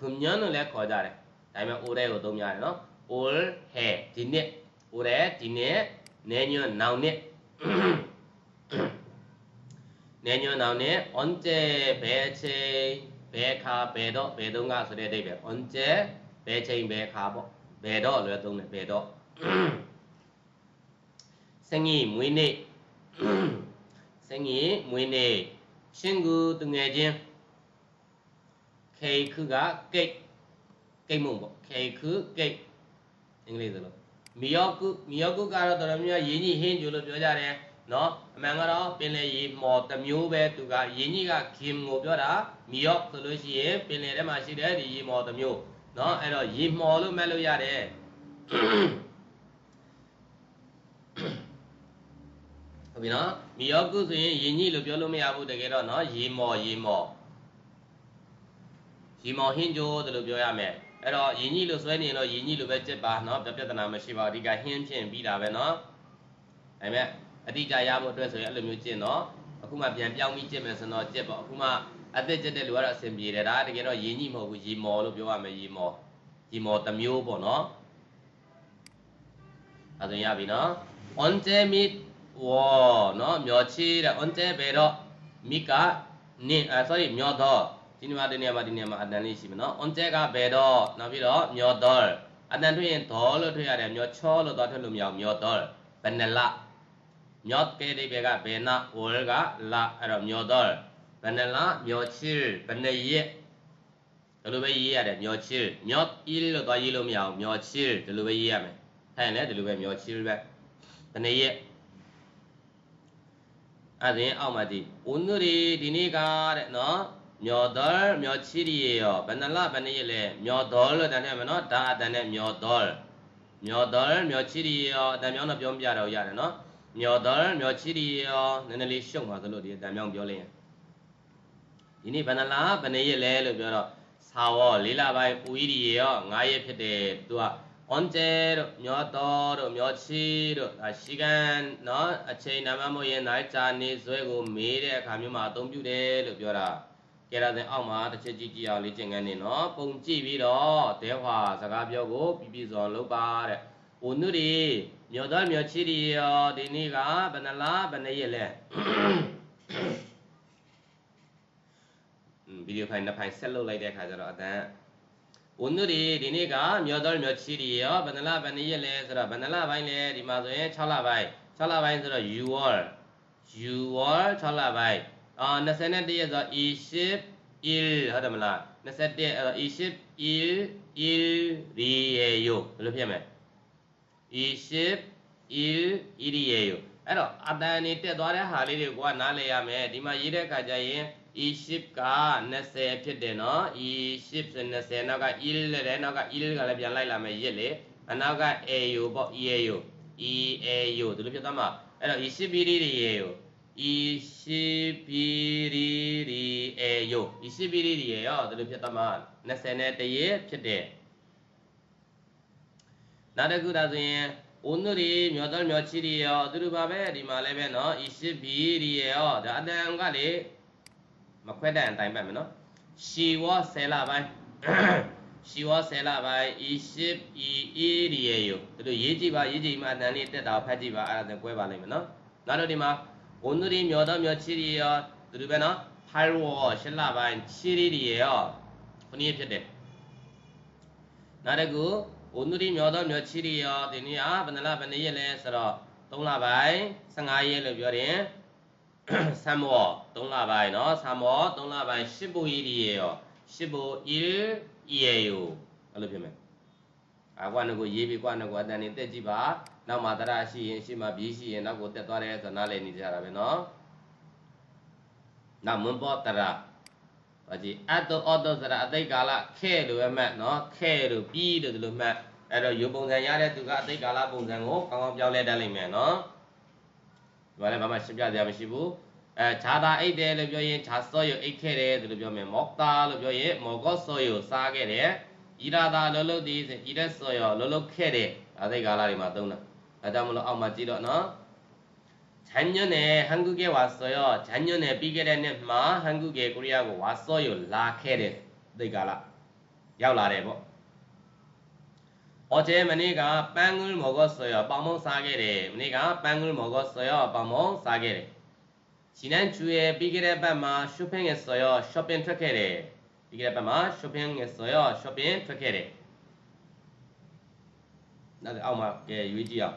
금년လို့လည်းခေါ်ကြတယ်ဒါပေမဲ့ 올해 ကိုသုံးရတယ်နော် 올해 ဒီနှစ် 올해 ဒီနှစ် 내년 나오네 내년 나오네 언제 배체 배가 배도 배동가 ဆိုတဲ့အဓိပ္ပာယ် 언제 배체인 배가 ပေါ့ဘယ်တော့လွယ်သုံးတယ်ဘယ်တော့ 생일 무이네 생일 무이네 친구 등해진 케이크가 케이크 케이크 뭐 케이크 케이크 အင်္ဂလိပ်စလို့မီယောကုမီယောကုကတော့တော်တော်များများရင်းကြီးဟင်းကျူလို့ပြောကြတယ်နော်အမှန်ကတော့ပင်လယ်ရေမော်တစ်မျိုးပဲသူကရင်းကြီးကခင်ကိုပြောတာမီယောဆိုလို့ရှိရင်ပင်လယ်ထဲမှာရှိတဲ့ဒီရေမော်တစ်မျိုးနော်အဲ့တော့ရေမော်လို့မှတ်လို့ရတယ်ဟုတ်ပြီနော်မီယောကုဆိုရင်ရင်းကြီးလို့ပြောလို့မရဘူးတကယ်တော့နော်ရေမော်ရေမော် ရီမော်ဟင်းကျိုးတယ်လို့ပြောရမယ်အဲ့တော့ယင်ကြီးလို့ဆွဲနေရင်တော့ယင်ကြီးလို့ပဲကြက်ပါเนาะပြဿနာမရှိပါဘူးအဓိကဟင်းဖြင့်ပြီးတာပဲเนาะဒါပေမဲ့အတိအကျရဖို့အတွက်ဆိုရင်အဲ့လိုမျိုးကျင့်တော့အခုမှပြန်ပြောင်းပြီးကျင့်မယ်ဆိုတော့ကျက်ပေါ့အခုမှအသက်ကျက်တဲ့လူကတော့အဆင်ပြေတယ်ဒါတကယ်တော့ယင်ကြီးမဟုတ်ဘူးရီမော်လို့ပြောရမယ်ရီမော်ရီမော်တစ်မျိုးပေါ့เนาะအဲ့ဒါရပြီเนาะ on temit ဝောเนาะမျောချီတဲ့ on temit ပဲတော့မိကနင်းအဲ sorry မျောတော့ ဒီနေရာဒီနေရာမှာဒီနေရာမှာအတန်လေးရှိမယ်နော်။ on ကဘယ်တော့နောက်ပြီးတော့မြော်တော်အတန်ထွင်ရင်ဒေါ်လို့ထွင်ရတယ်မြော်ချောလို့တော့ထွက်လို့မရအောင်မြော်တော်ဘယ်နှလမြော်ကဲဒီဘက်ကဘယ်နာဝလကလာအဲ့တော့မြော်တော်ဘယ်နှလမြော်ချီဘယ်နှရက်ဒီလိုပဲရေးရတယ်မြော်ချီမြော်အီလို့တော့ရေးလို့မရအောင်မြော်ချီဒီလိုပဲရေးရမယ်။ဟဲ့လေဒီလိုပဲမြော်ချီပဲဘယ်နှရက်အဲ့ဒါရင်အောက်မှာဒီ 오늘이 ဒီနေ့ မျောတော်မျောချီရီရောဘယ်နှလဘယ်နှစ်ရက်လဲမျောတော်လို့တန်တယ်မနော်ဒါအတန်နဲ့မျောတော်မျောတော်မျောချီရီရောအတန်မြောင်းတော့ပြောပြတော့ရတယ်နော်မျောတော်မျောချီရီရောနည်းနည်းလေးရှုပ်ပါသလိုဒီအတန်မြောင်းပြောလိုက်ရင်ဒီနေ့ဘယ်နှလဘယ်နှစ်ရက်လဲလို့ပြောတော့သာဝလေးလပိုင်းဦရီရော9ရက်ဖြစ်တယ်သူက 언제 몇더로 며칠로 아 시간 너 아침 남아모의 날짜 네 쇠고 매일의 감염 아동뷰래로 벼라 ကဲဒါဆိုအောက်မှာတစ်ချက်ကြည့်ကြည့်အောင်လေ့ကျင့်ခန်းနေနော်ပုံကြည့်ပြီးတော့ဒဲဟွာစကားပြောကိုပြပြစွာလုပ်ပါတဲ့။ဦးနုရီမြော်တော်မြော်ချီရီရောဒီနေ့ကဘယ်နှလားဘယ်နှရက်လဲ။ဗီဒီယိုဖိုင်နှစ်ဖိုင်ဆက်လုပ်လိုက်တဲ့အခါကျတော့အတန်းဦးနုရီဒီနေ့ကမြော်တော်မြော်ချီရီရောဘယ်နှလားဘယ်နှရက်လဲဆိုတော့ဘယ်နှလားပိုင်းလဲဒီမှာဆိုရင်6လပိုင်း6လပိုင်းဆိုတော့ you all you all 6လပိုင်း အာ21ရက်ဆို20 1ဟုတ်တယ်မလား21အဲ့တော့20 1 1ရီယေယိုဘယ်လိုဖြစ်မလဲ20 1 1ရီယေယိုအဲ့တော့အတန်နေတက်သွားတဲ့ဟာလေးတွေကိုကနားလည်ရမယ်ဒီမှာရေးတဲ့ခါကျရင် e-ship က20ဖြစ်တယ်နော် e-ship ဆို20နောက်က il လဲတယ်နောက်က il ကလည်းပြန်လိုက်လာမယ်ရစ်လေအနောက်က au ပေါ့ eau eau ဒီလိုဖြစ်သွားမှာအဲ့တော့ ishibiriri ayo ishibiriri ရောဒီလိုဖြစ်သွားမှာ20နဲ့တရေဖြစ်တယ်နောက်တစ်ခုဒါဆိုရင်ဦးနုရီမျောတော်မျောချီရီရောသူတို့ပါပဲဒီမှာလည်းပဲเนาะ ishibiriri ရောဒါအတန်ကလေမခွက်တဲ့အတိုင်းပဲမယ်เนาะ she was ဆယ်လပိုင်း she was ဆယ်လပိုင်း ishib iri ရောသူတို့ရေးကြည့်ပါရေးကြည့်မှအတန်လေးတက်တာဖတ်ကြည့်ပါအဲ့ဒါဆိုကွဲပါလိမ့်မယ်เนาะနောက်တော့ဒီမှာ 오늘이 몇월 며칠이에요? 드르베나 8월 신라반 7일이에요. 혼이에피데 나래구 그 오늘이 몇월 며칠이에요? 드니야 바늘라 바늘예래서 동라반 상하예를 별인 3월 동라반 너 3월 동라반 15일이에요. 15일이에요. 알로 표면 아관하고 예비관하고 하다니 떼지 봐. နောက်မှာတရရှိရင်ရှိမှဘီးရှိရင်နောက်ကိုတက်သွားတယ်ဆိုတော့နားလည်နေကြတာပဲနော်နောက်မွန်ပေါ်တရဘာကြီးအတ္တအော်တစရာအသိကာလခဲလို့ပဲမှတ်နော်ခဲလို့ပြီးလို့ဒီလိုမှတ်အဲ့တော့ယူပုံစံရတဲ့သူကအသိကာလပုံစံကိုကောင်းကောင်းပြောင်းလဲတတ်လိမ့်မယ်နော်ဒီမှာလည်းဘာမှရှင်းပြစရာမရှိဘူးအဲခြာတာအိတ်တယ်လို့ပြောရင်ခြာစောယအိတ်ခဲ့တယ်ဒီလိုပြောမယ်မောက်တာလို့ပြောရင်မောကောစောယစားခဲ့တယ်ဣရာတာလောလုဒီဆိုဣရက်စောယလောလုခဲ့တယ်အသိကာလတွေမှာသုံးတာ အဲဒါမလို့အောက်မှာကြည့်တော့နော်ဂျန်ညွန်းနဲ့ဟန်ဂူကေဝါဆောယောဂျန်ညွန်းနဲ့ပြီးခဲ့တဲ့နှစ်မှာဟန်ဂူကေကိုရီးယားကိုဝါဆောယောလာခဲ့တဲ့သိက္ခာလရောက်လာတယ်ပေါ့အော်ကျဲမနေ့ကပန်းကူးမော်ကော့ဆောယောပေါမုံစားခဲ့တယ်မနေ့ကပန်းကူးမော်ကော့ဆောယောပေါမုံစားခဲ့တယ်ရှင်နန်ချူရဲ့ပြီးခဲ့တဲ့ဘက်မှာ shopping ရဲ့ဆောယော shopping ထွက်ခဲ့တယ်ပြီးခဲ့တဲ့ဘက်မှာ shopping ရဲ့ဆောယော shopping ထွက်ခဲ့တယ်နောက်အောက်မှာကဲရွေးကြည့်အောင်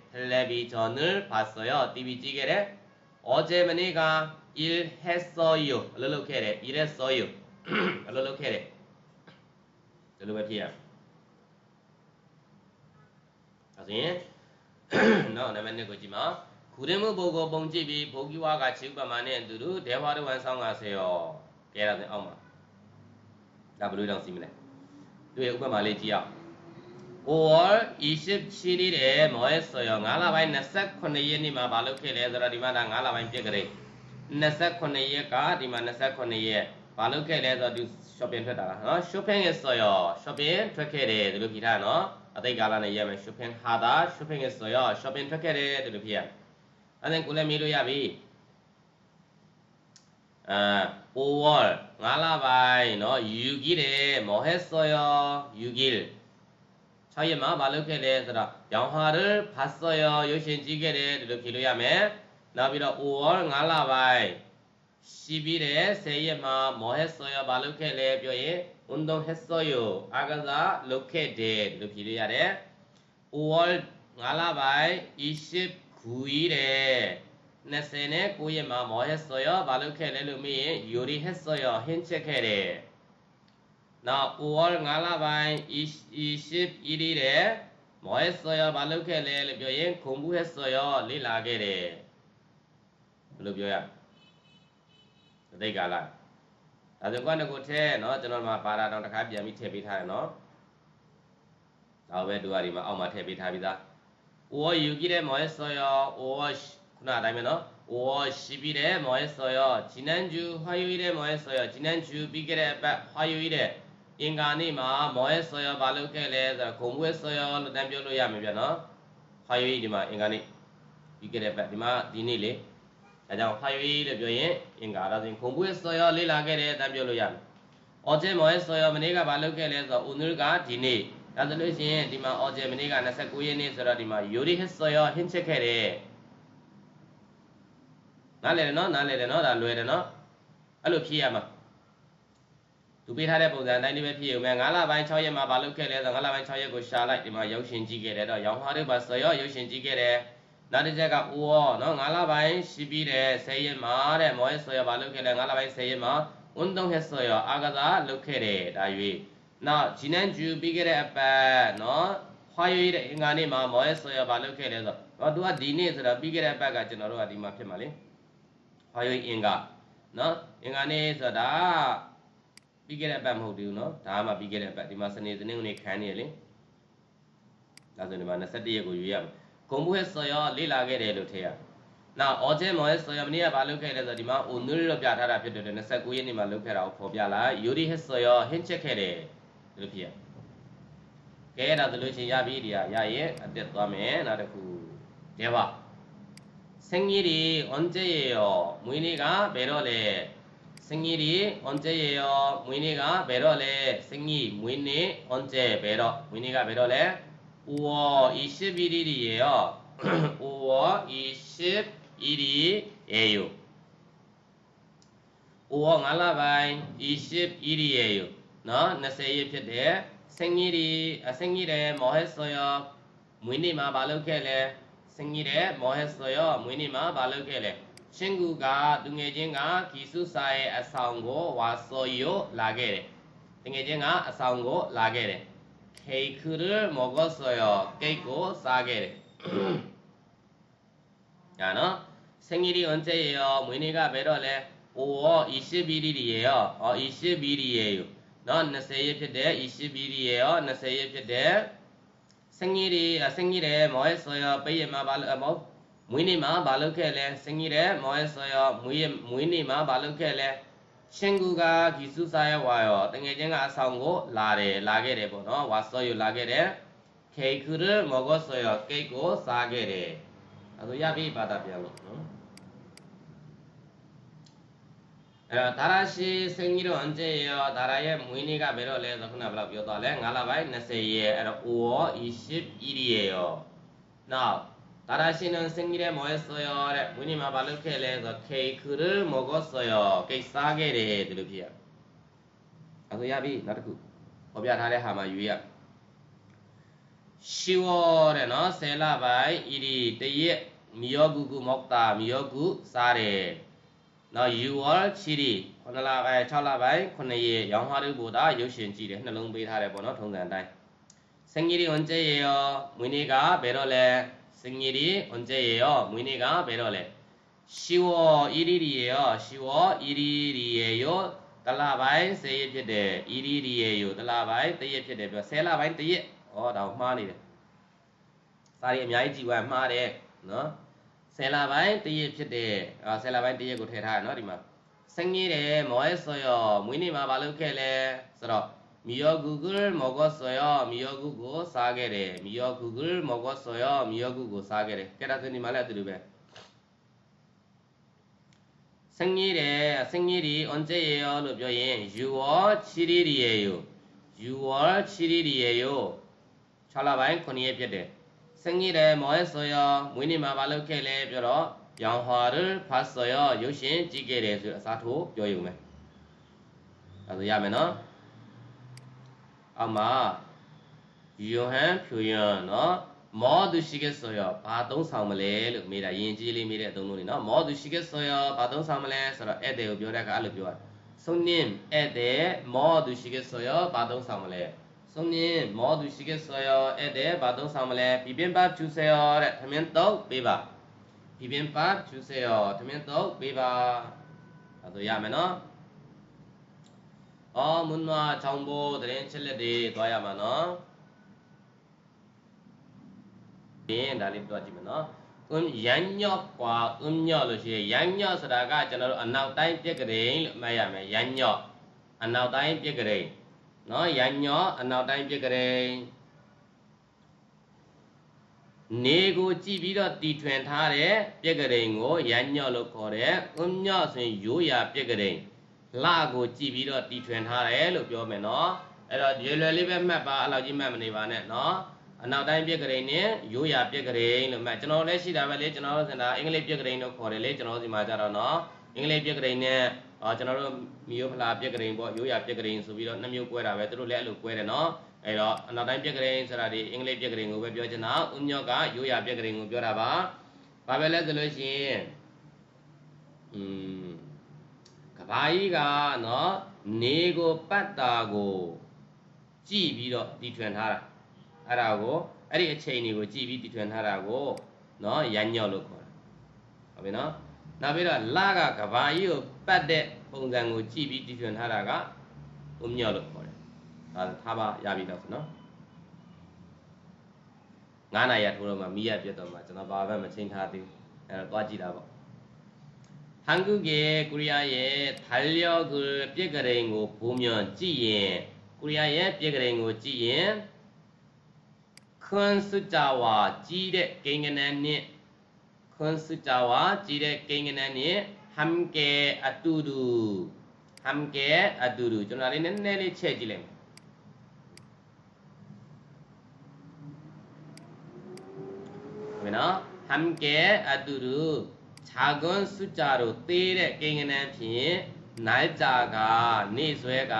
텔레비전을 봤어요. 디비지게레 어제머니가 일했어요. 르르케레 일했어요. 르르케레 르르케레 나중에 너 나만의 거지만 구름을 보고 봉집이 보기와 같이 우바만에 누르 대화를 완성하세요. 깨라는 엄마 나블루랑 쓰면 돼. 왜 우바만에 지요? or Egypt ရှိနေတယ်မောဟဆော်ယော9လပိုင်း29ရက်နေ့မှာမလုပ်ခဲ့လဲဆိုတော့ဒီမှာဒါ9လပိုင်းပြည့်ကြတယ်29ရက်ကဒီမှာ29ရက်မလုပ်ခဲ့လဲဆိုတော့သူ shopping ထွက်တာလားနော် shopping is ဆော်ယော shopping ထွက်ခဲ့တယ်ဒီလိုဖြေထားနော်အသိကာလနဲ့ရမယ် shopping ဟာတာ shopping is ဆော်ယော shopping ထွက်ခဲ့တယ်ဒီလိုဖြေရအဲ့ဒါကိုလည်းမေးလို့ရပြီအဲ over 9လပိုင်းနော်ယူကြီးတယ်မောဟဆော်ယောယူကြီး 6ရက်မှာမလုပ်ခဲ့လဲဆိုတော့ရောင်ဟာရဖတ်ဆောရရုပ်ရှင်ကြည့်ခဲ့တယ်ဒီလိုဖြေလို့ရမယ်နောက်ပြီးတော့ over 9လပိုင်းရှိပြီးတဲ့10ရက်မှာမောဟဆောရမလုပ်ခဲ့လဲပြောရင် undo hesoyo အာကစားလုပ်ခဲ့တယ်ဒီလိုဖြေလို့ရတယ် over 9လပိုင်း20ခူရီးတယ်29ရက်မှာမောဟဆောရမလုပ်ခဲ့လဲလို့မေးရင် yori hesoyo ဟင်းချက်ခဲ့တယ် now overall ငါးလပိုင်း each each shift ဤရတဲ့ moist soil မလုပ်ခဲ့လဲလို့ပြောရင်ခုံမှုရဲ့ soil လေ့လာခဲ့တယ်ဘယ်လိုပြောရသတိကာလဒါဆိုကွန်းကိုထဲเนาะကျွန်တော်မှာပါတာတော့တစ်ခါပြန်ပြီးထည့်ပေးထားရเนาะဒါပဲတူရီမှာအောက်မှာထည့်ပေးထားပြီးသား over ယူကြည့်တဲ့ moist soil wash ခုနအတိုင်းပဲเนาะ wash ပြီးတဲ့ moist soil ဂျီနန်ဂျူဟွာယူတဲ့ moist soil ဂျီနန်ဂျူပြီးခဲ့တဲ့အပတ်ဟွာယူတဲ့ အင်္ဂါနေ့မှာမောရဲ့ဆော်ယောဘာလုပ်ခဲ့လဲဆိုတော့ဂုံမွေးဆော်ယောလို့တန်းပြောလို့ရမယ်ဗျနော်ဟာယွေဒီမှာအင်္ဂါနေ့ပြီးခဲ့တဲ့ပတ်ဒီမှာဒီနေ့လေဒါကြောင့်ဟာယွေလို့ပြောရင်အင်္ဂါဒါဆိုရင်ဂုံမွေးဆော်ယောလေ့လာခဲ့တယ်တန်းပြောလို့ရမယ်အော်ဂျေမောရဲ့ဆော်ယောမနေ့ကဘာလုပ်ခဲ့လဲဆိုတော့ဦးနုကဒီနေ့ဒါဆိုလို့ရှိရင်ဒီမှာအော်ဂျေမနေ့က29ရက်နေ့ဆိုတော့ဒီမှာယိုရီဟစ်ဆော်ယောဟင်းချက်ခဲ့တယ်နားလည်တယ်နော်နားလည်တယ်နော်ဒါလွယ်တယ်နော်အဲ့လိုဖြည့်ရမှာ သူပေးထားတဲ့ပုံစံအတိုင်းလေးပဲဖြည့်ရုံပဲ9လပိုင်း6ရက်မှာဘာလုပ်ခဲ့လဲဆိုတော့9လပိုင်း6ရက်ကိုရှာလိုက်ဒီမှာရုပ်ရှင်ကြည့်ခဲ့တယ်တော့ရောင်ဟာတွေပါဆိုရောရုပ်ရှင်ကြည့်ခဲ့တယ်နောက်တစ်ချက်ကအိုးရောနော်9လပိုင်းရှိပြီးတဲ့10ရက်မှာတဲ့မောရဲဆိုရဘာလုပ်ခဲ့လဲ9လပိုင်း10ရက်မှာဝန်တုံးခဲ့ဆိုရအာကစားလုပ်ခဲ့တယ်ဒါ၍နောက်ဂျီနန်ဂျူပြီးခဲ့တဲ့အပတ်နော်ခွာရွေးတဲ့အင်္ဂါနေ့မှာမောရဲဆိုရဘာလုပ်ခဲ့လဲဆိုတော့သူကဒီနေ့ဆိုတော့ပြီးခဲ့တဲ့အပတ်ကကျွန်တော်တို့ကဒီမှာဖြစ်မှာလေခွာရွေးအင်္ဂါနော်အင်္ဂါနေ့ဆိုတာ ပြီးခဲ့တဲ့အပတ်မဟုတ်ဘူးနော်ဒါမှပြီးခဲ့တဲ့အပတ်ဒီမှာစနေစနေကနေခန်းနေရလေဒါဆိုဒီမှာ21ရက်ကိုရွေးရမယ်공부했어요လေ့လာခဲ့တယ်လို့ထည့်ရနောက်어제뭐했어요မနေ့ကဘာလုပ်ခဲ့လဲဆိုတော့ဒီမှာ 오늘 လို့ပြထားတာဖြစ်တယ်29ရက်နေ့မှာလုပ်ခဲ့တာကိုဖော်ပြလိုက်요리했어요ဟင်းချက်ခဲ့တယ်လို့ဖြစ်ရကဲဒါဆိုလို့ချင်းရပြီဒီဟာရရဲ့အတက်သွားမယ်နောက်တစ်ခု대화생일이언제예요မွေးနေ့ကဘယ်တော့လဲ 생일이언제예요မွေးနေ့ကဘယ်တော့လဲ생일မွေးနေ့언제ဘယ်တော့မွေးနေ့ကဘယ်တော့လဲ 5월 21일이에요. 5월 21일이에요. 5월 알라바인 21일이에요. 너 나세이ဖြစ်တဲ့ 생일이 아, 생일에 뭐 했어요? 무인이마 말로케래 생일에 뭐 했어요? 무인이마 말로케래 ရှင်းကူကသူငယ်ချင်းကဂီဆုစာရဲ့အဆောင်ကိုဝါစော်ယောလာခဲ့တယ်။သူငယ်ချင်းကအဆောင်ကိုလာခဲ့တယ်။ခေကူရမောဂဆော်ယောကိတ်ကိုစားခဲ့တယ်။ညာနော်။စင်ကြီးဒီအွန်ကျေယောမွေးနေ့ကဘယ်တော့လဲ။အိုရောဤရှိပီရီဒီရော။အော်ဤရှိပီရီရော။နော်20ရက်ဖြစ်တယ်ဤရှိပီရီရော20ရက်ဖြစ်တယ်။စင်ကြီးဒီစင်ကြီးတဲ့မောဟဆော်ယောပိယမဘာလို့မော မွေးနေ့မှာဘာလုပ်ခဲ့လဲစငီရဲမောရဲဆိုရမွေးမွေးနေ့မှာဘာလုပ်ခဲ့လဲရှင်ကူကဂီစုစာရဝါရောတငယ်ချင်းကအဆောင်ကိုလာတယ်လာခဲ့တယ်ပေါ့နော်ဝါစောရလာခဲ့တယ်ခေခုရမောဂဆိုရကိတ်ကိုစားခဲ့တယ်အဲဆိုရပြီဘာသာပြန်လို့နော်အဲဒါရရှိစင်ကြီးတို့အန်ကျေရောဒါရရဲ့မွေးနေ့ကဘယ်တော့လဲဆိုခုနဘယ်လောက်ပြောသွားလဲ9လပိုင်း20ရက်အဲ့တော့ O ရော E10 E ရောနော က်ဒါရရှိနစင်ကြီးရဲ့မောရဲ့ဆိုရောတဲ့မွေးနေ့မှာဘာလုပ်ခဲ့လဲဆိုခေခရမောကောဆိုရောကိစ္စခဲ့တယ်ဒီလိုဖြစ်ရအဲ့ဆိုရပြီနောက်တစ်ခုဟောပြထားတဲ့ဟာမှာယူရရှိဝတဲ့နော်10လပိုင်းဤဒီတရက်မီယောကုကုမောက်တာမီယောကုစားတယ်နော်ယူဝချီရီ9လပိုင်း6လပိုင်း9ရက်ရောင်ဟာရုပ်ဘူတာရုပ်ရှင်ကြည့်တယ်နှလုံးပေးထားတယ်ပေါ့နော်ထုံးစံအတိုင်းစင်ကြီးဝန်ကျဲ ရောမွေးနေ့ကဘယ်တော့လဲစင်ကြီးဝန်ကျဲရောမွေးနေ့ကဘယ်တော့လဲရှိဝဤရီရီရောရှိဝဤရီရီရောတလပိုင်း10ရက်ဖြစ်တယ်ဤရီရီရောတလပိုင်း1ရက်ဖြစ်တယ် ပြော 10လပိုင်း1ရက်ဩဒါမှားနေတယ်စာရီအများကြီးကြည်ဝါမှားတယ်နော်ဆယ်လပိုင်းတရက်ဖြစ်တယ်အာဆယ်လပိုင်းတရက်ကိုထည့်ထားရနော်ဒီမှာစငေးတယ်မောရဲဆိုရောမွေးနေ့မှာမလုပ်ခဲ့လဲဆိုတော့ မီယော Google မောကောဆိုရောမီယော Google ကိုစားခဲ့တယ်မီယော Google မောကောဆိုရောမီယော Google ကိုစားခဲ့တယ်ကဲဒါဆိုဒီမှာလည်းအတူတူပဲစငေးတယ်စငေးဒီ on ကျရေရောလို့ပြောရင် you are ချီရီရီရေယ you are ချီရီရီရေယ6လပိုင်း9ရက်ဖြစ်တယ်စငိရဲမောရဲဆိုရမွေးနေ့မှာမလုပ်ခဲ့လဲပြောတော့ရောင်ဟွာရဖတ်ဆိုရရုပ်ရှင်ကြည့်ခဲ့တယ်ဆိုအစားထိုးပြောယူမယ်အဲဒါရမယ်နော် အမယိုဟန်ဖြူရန်နော်မောသူရှိခဲ့ဆိုရဘာသုံးဆောင်မလဲလို့မေးတာယဉ်ကျေးလေးမေးတဲ့အသုံးလုံးနေနော်မောသူရှိခဲ့ဆိုရဘာသုံးဆောင်မလဲဆိုတော့ဧည့်သည်ကိုပြောတဲ့အခါအဲ့လိုပြောတာဆုံးနင်းဧည့်သည်မောသူရှိခဲ့ဆိုရဘာသုံးဆောင်မလဲဆုံးမြင်မောသူရှိခဲ့ဆိုရောအဲ့တဲ့ဘာသုံးဆောင်မလဲပြပြင်းပါဖြူစေရောတဲ့သမင်းတော့ပေးပါပြပြင်းပါဖြူစေရောသမင်းတော့ပေးပါဒါဆိုရမယ်နော် အော်မွန်းနွားချောင်းဖို့တရင်ချက်လက်တွေသွားရမှာနော်ပြင်းဒါလေးပြောကြည့်မယ်နော်အင်းရန်ညော့ကွာအင်းညော့လို့ရှိရင်ရန်ညော့ဆိုတာကကျွန်တော်တို့အနောက်တိုင်းပြက်ကလေးလို့မှတ်ရမယ်ရန်ညော့အနောက်တိုင်းပြက်ကလေးနော်ရညောအနောက်တိုင်းပြစ်ကြတယ်နေကိုကြည့်ပြီးတော့တီထွင်ထားတဲ့ပြက်ကလေးကိုရညော့လို့ခေါ်တယ်။ဥညော့ဆိုရင်ရိုးရာပြက်ကလေး လကိုကြည့်ပြီးတော့တီထွင်ထားတယ်လို့ပြောမယ်နော်။အဲ့တော့ရွယ်လွယ်လေးပဲမှတ်ပါအဲ့လောက်ကြီးမှတ်မနေပါနဲ့နော်။အနောက်တိုင်းပြက်ကလေးနဲ့ရိုးရာပြက်ကလေးလို့မှတ်ကျွန်တော်လည်းရှိတာပဲလေကျွန်တော်တို့စင်တာအင်္ဂလိပ်ပြက်ကလေးလို့ခေါ်တယ်လေကျွန်တော်တို့ဒီမှာကြတော့နော်။အင်္ဂလိပ်ပြက်ကလေးနဲ့အော်ကျွန်တော်တို့မီယိုဖလာပြက်ကရင်ပေါ့ရိုးရာပြက်ကရင်ဆိုပြီးတော့နှစ်မျိုးကွဲတာပဲသူတို့လည်းအဲ့လိုကွဲတယ်နော်အဲ့တော့အနောက်တိုင်းပြက်ကရင်ဆိုတာဒီအင်္ဂလိပ်ပြက်ကရင်ကိုပဲပြောချင်တာဥညော့ကရိုးရာပြက်ကရင်ကိုပြောတာပါဘာပဲလဲဆိုလို့ရှိရင်อืมက ဘာကြီးကနော်နေကိုပတ်တာကိုကြည့်ပြီးတော့တီထွင်ထားတာအဲ့ဒါကိုအဲ့ဒီအချိန်တွေကိုကြည့်ပြီးတီထွင်ထားတာကိုနော်ရညော့လို့ခေါ်တာဟုတ်ပြီနော်နောက်ပြီးတော့လကကဘာကြီးကိုပတ်တဲ့ပုံစံကိုကြည့်ပြီးတည်ထွင်ထားတာကဥညော့လို့ခေါ်တယ်။ဒါထားပါရပြီတော့ဆိုနော်။9နာရီထိုးတော့မှမီးရပြတ်တော့မှကျွန်တော်ဘာမှမချင်းထားသေးဘူး။အဲတော့သွားကြည့်တာပေါ့။ 한국의 코리아의 달력을 삐그레인 거 보면 찌예 코리아의 삐그레인 거 찌예 큰 숫자와 지레 갱년에 큰 숫자와 지레 갱년에 함께 아뚜루 함께 아뚜루 전화리는 내리 체질래 왜나 함께 아뚜루 ဂျာဂွန်စုကြတို့သေးတဲ့ကိင္ကနန်းဖြင့်နိုင်ကြကနေဆွဲက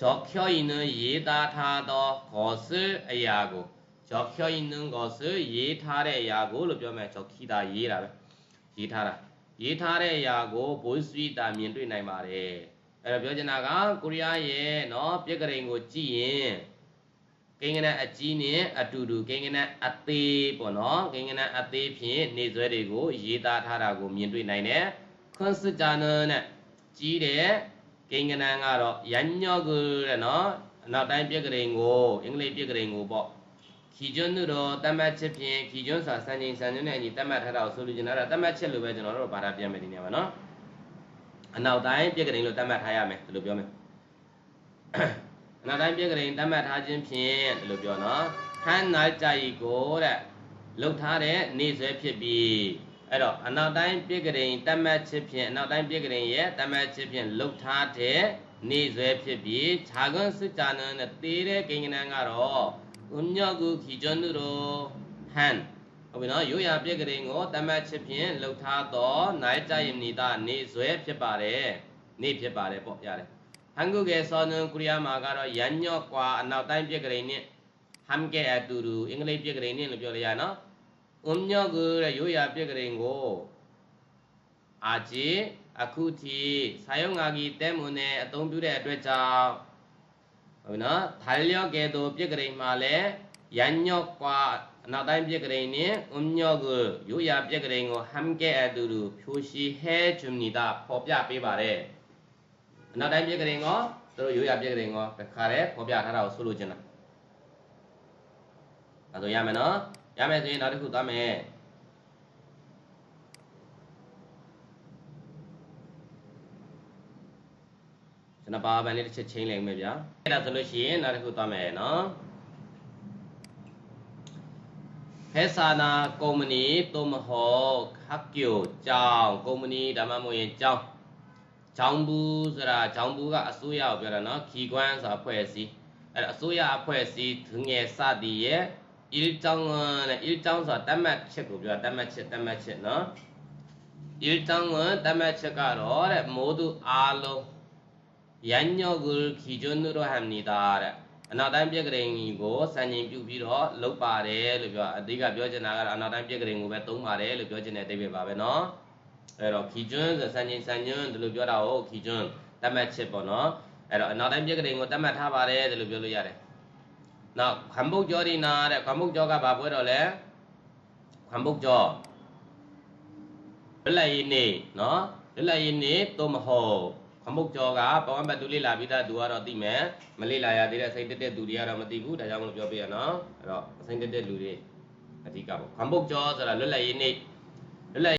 ကြော့ကျော်ရင်ရေးသားထားသောခေါ်စအရာကိုကြော့ကျော်ရင်ခေါ်စရေးထားတဲ့အရာကိုလို့ပြောမယ်ကြော့ခီတာရေးတာပဲရေးထားတာရေးထားတဲ့အရာကိုဘိုးစွီတာမြင်တွေ့နိုင်ပါတယ်အဲ့တော့ပြောချင်တာကကိုရီးယားရဲ့เนาะပြက်ကရင်ကိုကြည့်ရင် ကိန်းကနအကြီးနဲ့အတူတူကိန်းကနအသေးပေါ့နော်ကိန်းကနအသေးဖြင့်နေဆွဲတွေကိုရေးသားထားတာကိုမြင်တွေ့နိုင်တယ်ခွန်စကြနနဲ့ကြီးတယ်ကိန်းကနန်းကတော့ရန်ညောကူတဲ့နော်အနောက်တိုင်းပြက်ကလေးကိုအင်္ဂလိပ်ပြက်ကလေးကိုပေါ့ခီကျွန်းတို့တော့တတ်မှတ်ချက်ဖြင့်ခီကျွန်းစာစံချိန်စံညွှန်းနဲ့အညီတတ်မှတ်ထားတာကိုဆိုလိုချင်တာကတတ်မှတ်ချက်လို့ပဲကျွန်တော်တို့ဘာသာပြန်မယ်ဒီနေရာမှာနော်အနောက်တိုင်းပြက်ကလေးလို့တတ်မှတ်ထားရမယ်ဒီလိုပြောမယ်အ နောက်တိုင်းပြက်ကလေးတတ်မှတ်ထားခြင်းဖြင့်ဒီလိုပြောနော်ဟန်နာကြိုက်ကိုတဲ့လှုပ်ထားတဲ့နေဆွဲဖြစ်ပြီးအဲ့တော့အနောက်တိုင်းပြက်ကလေးတတ်မှတ်ချက်ဖြင့်အနောက်တိုင်းပြက်ကလေးရဲ့တတ်မှတ်ချက်ဖြင့်လှုပ်ထားတဲ့နေဆွဲဖြစ်ပြီးခြာကွန်းစစ်ကြနနဲ့တေးတဲ့ကိန်းကနန်းကတော့ဥညောကူခီကျွန်းတို့ဟန်ဟုတ်ပြီနော်ရိုးရာပြက်ကလေးကိုတတ်မှတ်ချက်ဖြင့်လှုပ်ထားသောနိုင်ကြယမနီတာနေဆွဲဖြစ်ပါတယ်နေဖြစ်ပါတယ်ပေါ့ရတယ် 한국에 서는 구리아마가로 연역과 안나우타인 뼈그레이니 함께 두루 잉글레이 뼈그레이니 뼈그레야너 음력을 요야 뼈그레인고 아직 아쿠티 사용하기 때문에 동뷰의အတွက်ကြောင့် ဟုတ်နော်달력에도 뼈그레인 말에 연역과 안나우타인 뼈그레이니 음력을 요야 뼈그레인고 함께 두루 표시해 줍니다. ဖော်ပြပေးပါတယ် အနောက်တိုင်းပြက်ကလေးကောသူတို့ရိုးရပြက်ကလေးကောခါရဲပေါ်ပြထားတာကိုဆိုလိုချင်တာအဲဆိုရမယ်နော်ရမယ်ဆိုရင်နောက်တစ်ခုသွားမယ်ကျွန်တော်ပါပန်လေးတစ်ချက်ချင်းလိုက်မယ်ဗျာအဲ့ဒါဆိုလို့ရှိရင်နောက်တစ်ခုသွားမယ်နော်ဖဲဆာနာကုမ္ပဏီသို့မဟုတ်ခက်ကျိုကျောင်းကုမ္ပဏီဒါမှမဟုတ်ရင်ကျောင်း ဂျောင်းဘူးဆိုတာဂျောင်းဘူးကအစိုးရကိုပြောတာနော်ခီကွမ်းဆိုတာအဖွဲ့အစည်းအဲ့ဒါအစိုးရအဖွဲ့အစည်းသူငယ်စသည်ရဲ့အီလ်တောင်းနဲ့အီလ်တောင်းဆိုတာတတ်မှတ်ချက်ကိုပြောတာတတ်မှတ်ချက်တတ်မှတ်ချက်နော်အီလ်တောင်းကတတ်မှတ်ချက်ကတော့တဲ့မိုးသူအားလုံးရန်ညောကူခီကျွန်းတို့ဟမ်နေတာတဲ့အနောက်တိုင်းပြက်ကလေးကိုစံချိန်ပြုပြီးတော့လုတ်ပါတယ်လို့ပြောအဓိကပြောချင်တာကတော့အနောက်တိုင်းပြက်ကလေးကိုပဲသုံးပါတယ်လို့ပြောချင်တဲ့အဓိပ္ပာယ်ပါပဲနော် အဲ့တော့ခီကျွန်းဆိုစံချိန်စံညွန်းဒီလိုပြောတာဟုတ်ခီကျွန်းတတ်မှတ်ချက်ပေါ့နော်အဲ့တော့အနောက်တိုင်းပြက်ကလေးကိုတတ်မှတ်ထားပါတယ်ဒီလိုပြောလို့ရတယ်နောက်ခွမ်ဘုတ်ကျော်ဒီနာတဲ့ခွမ်ဘုတ်ကျော်ကဘာပွဲတော့လဲခွမ်ဘုတ်ကျော်လွတ်လပ်ရေးနေ့နော်လွတ်လပ်ရေးနေ့သို့မဟုတ်ခွမ်ဘုတ်ကျော်ကပဝံဘတ်တူလေးလာပြီးသားသူကတော့သိမယ်မလေးလာရသေးတဲ့စိတ်တက်တဲ့သူတွေကတော့မသိဘူးဒါကြောင့်မလို့ပြောပြရနော်အဲ့တော့စိတ်တက်တဲ့လူတွေအဓိကပေါ့ခွမ်ဘုတ်ကျော်ဆိုတာလွတ်လပ်ရေးနေ့လွတ်လပ်